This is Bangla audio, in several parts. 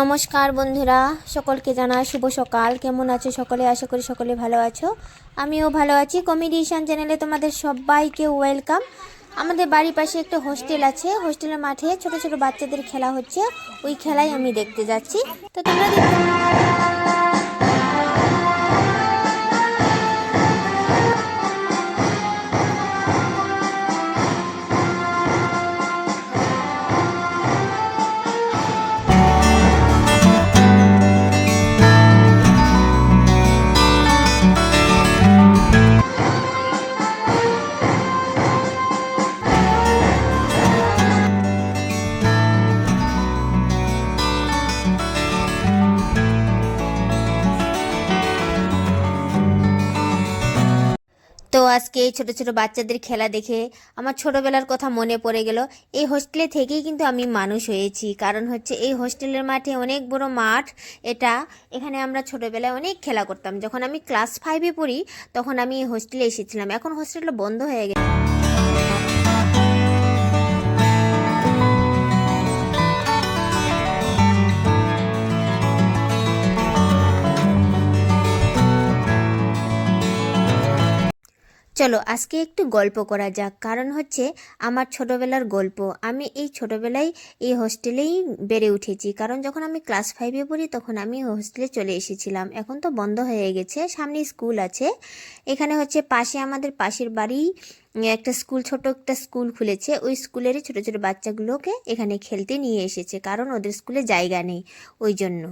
নমস্কার বন্ধুরা, সকলকে জানা শুভ সকাল। কেমন আছো সকলে? আশা করি সকলে ভালো আছো। আমিও ভালো আছি। কমেডিশন চ্যানেলে তোমাদের সবাইকে ওয়েলকাম আমাদের বাড়ির পাশে একটা হোস্টেল আছে। হোস্টেলের মাঠে ছোট ছোট বাচ্চাদের খেলা হচ্ছে। ওই খেলাই আমি দেখতে যাচ্ছি। তো তোমরা আজকে এই ছোটো ছোটো বাচ্চাদের খেলা দেখে আমার ছোটোবেলার কথা মনে পড়ে গেল। এই হোস্টেলে থেকেই কিন্তু আমি মানুষ হয়েছি। কারণ হচ্ছে এই হোস্টেলের মাঠে অনেক বড় মাঠ। এটা এখানে আমরা ছোটোবেলায় অনেক খেলা করতাম। যখন আমি ক্লাস ফাইভে পড়ি, তখন আমি এই হোস্টেলে এসেছিলাম। এখন হোস্টেলটা বন্ধ হয়ে গেছে। চলো আজকে একটু গল্প করা যাক। কারণ হচ্ছে আমার ছোটবেলার গল্প। আমি এই ছোটবেলায় এই হোস্টেলেই বেড়ে উঠেছি। কারণ যখন আমি ক্লাস ফাইভে পড়ি তখন আমি হোস্টেলে চলে এসেছিলাম। এখন তো বন্ধ হয়ে গেছে, সামনে স্কুল আছে। এখানে হচ্ছে পাশে আমাদের পাশের বাড়ি একটা স্কুল, ছোট একটা স্কুল খুলেছে। ওই স্কুলেরই ছোট ছোট বাচ্চাগুলোকে এখানে খেলতে নিয়ে এসেছে। কারণ ওদের স্কুলে জায়গা নেই ওই জন্য।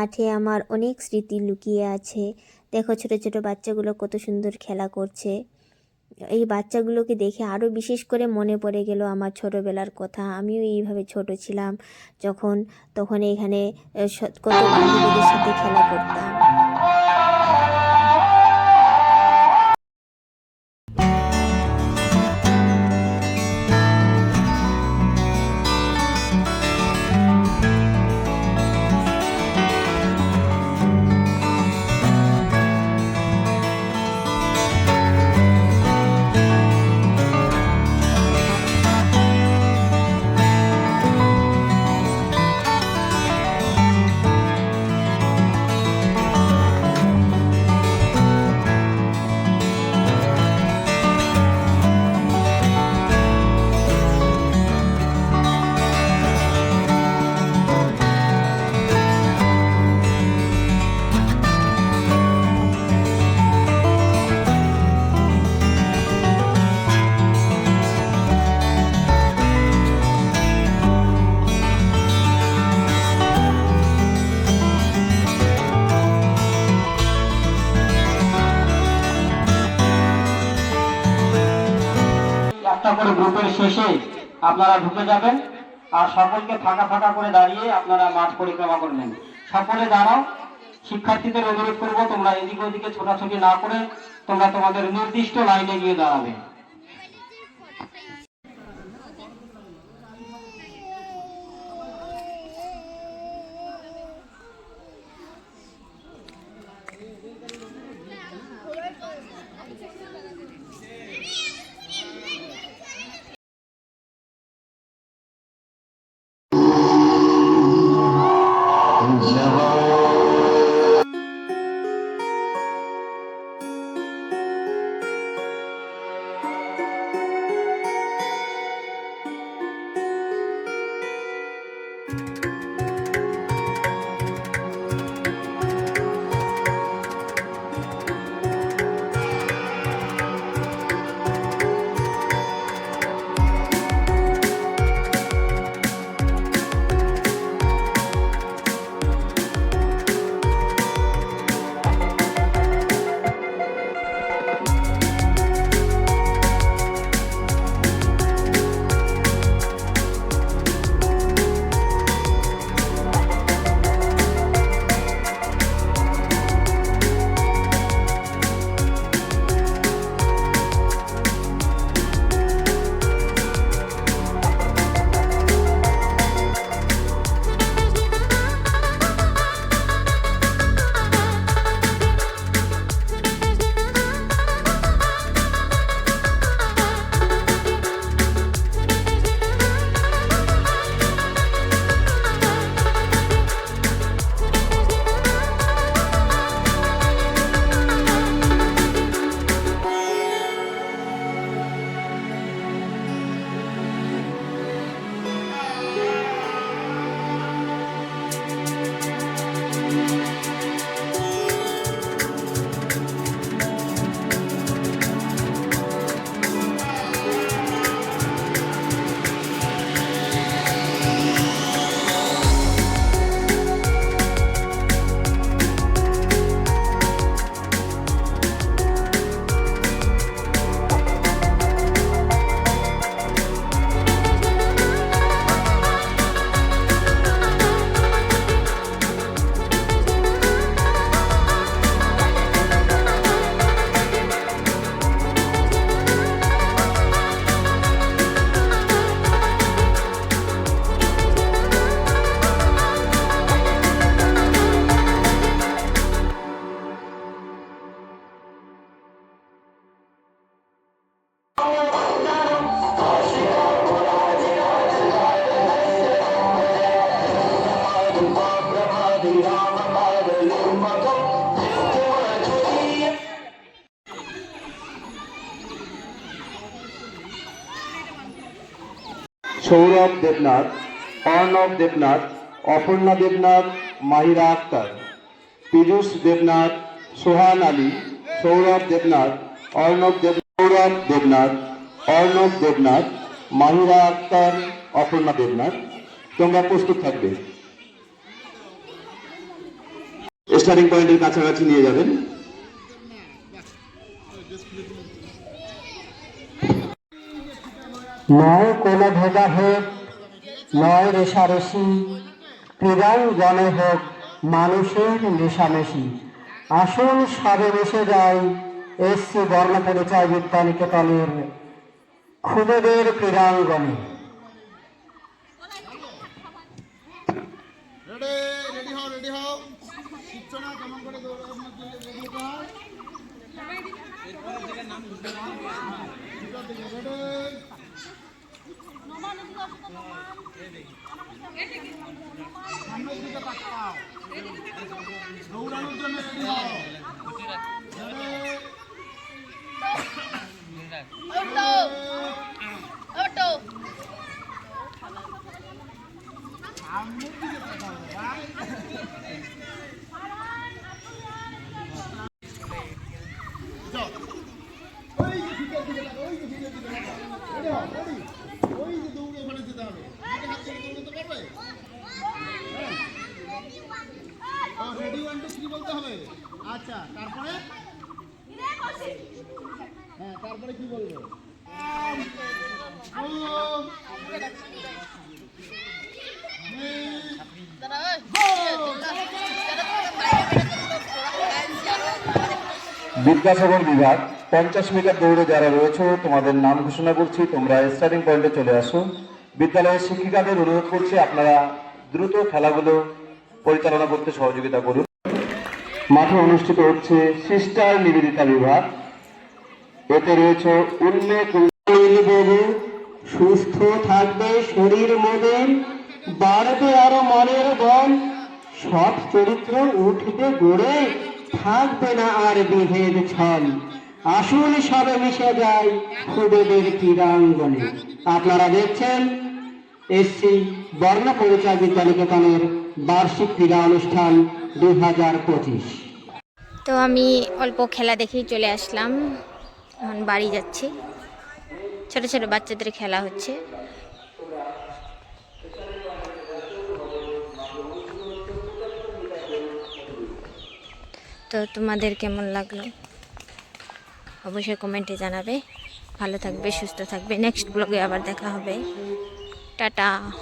মাঠে আমার অনেক স্মৃতি লুকিয়ে আছে। দেখো ছোট ছোট বাচ্চাগুলো কত সুন্দর খেলা করছে। এই বাচ্চাগুলোকে দেখে আরও বিশেষ করে মনে পড়ে গেল আমার ছোটোবেলার কথা। আমিও এইভাবে ছোট ছিলাম যখন, তখন এখানে কত বান্ধবীদের সাথে খেলা করতাম। আপনারা ঢুকে যাবেন আর সকলকে ফাঁকা ফাঁকা করে দাঁড়িয়ে আপনারা মাঠ পরিক্রমা করবেন সকলে দাঁড়াও। শিক্ষার্থীদের অনুরোধ করব তোমরা এদিকে ওদিকে ছোটাছুটি না করে তোমরা তোমাদের নির্দিষ্ট লাইনে গিয়ে দাঁড়াবে। সৌরভ দেবনাথ, অর্ণব দেবনাথ, অপর্ণা দেবনাথ, মাহিরা আক্তার। পীযূষ দেবনাথ, সোহান আলী, সৌরভ দেবনাথ, অর্ণব দেব, সৌরভ দেবনাথ, অর্ণব দেবনাথ, মাহিরা আক্তার, অপর্ণা দেবনাথ। তোমরা প্রস্তুত থাকবে। স্টার্টিং পয়েন্টের কাছাকাছি নিয়ে যাবেন। নয় কোনো ভেদাভেদ নয় রেশারেশি ক্রীড়াঙ্গনে হোক, মানুষের মেশামেশি আসুন সবে মিশে যাই এসছি বর্ণ পরিচয় বিদ্যানিকেতনের খুদেদের ক্রীড়াঙ্গনে। রেডি দৌড়ানোর জন্য রেডি হও রেডি আচ্ছা তারপরে? হ্যাঁ তারপরে কি বলব? বিদ্যাসাগর বিভাগ, পঞ্চাশ মিটার দৌড়ে যারা রয়েছে, তোমাদের নাম ঘোষণা করছি, তোমরা স্টার্টিং পয়েন্টে চলে আসো। বিদ্যালয়ের শিক্ষিকাদের অনুরোধ করছি, আপনারা দ্রুত খেলাগুলো পরিচালনা করতে সহযোগিতা করুন। মাঠে অনুষ্ঠিত হচ্ছে সিস্টার নিবেদিতা বিভাগ। এতে রয়েছে উল্লেখ সুস্থ থাকবে, শরীর মনের বাড়বে আরও মনের বল, সব চরিত্র উঠবে গড়ে, থাকবে না আর বিভেদ ছল। আসুন সবে মিশে যায় খুদেদের ক্রীড়াঙ্গনে। আপনারা দেখছেন এসসি বর্ণ পরিচয় বিদ্যানিকেতনের বার্ষিক ক্রীড়া অনুষ্ঠান দুই হাজার পঁচিশ। তো আমি অল্প খেলা দেখেই চলে আসলাম। এখন বাড়ি যাচ্ছি। ছোট ছোট বাচ্চাদের খেলা হচ্ছে। তো তোমাদের কেমন লাগল? অবশ্যই কমেন্টে জানাবে। ভালো থাকবে, সুস্থ থাকবে। নেক্সট ব্লগে আবার দেখা হবে। টাটা।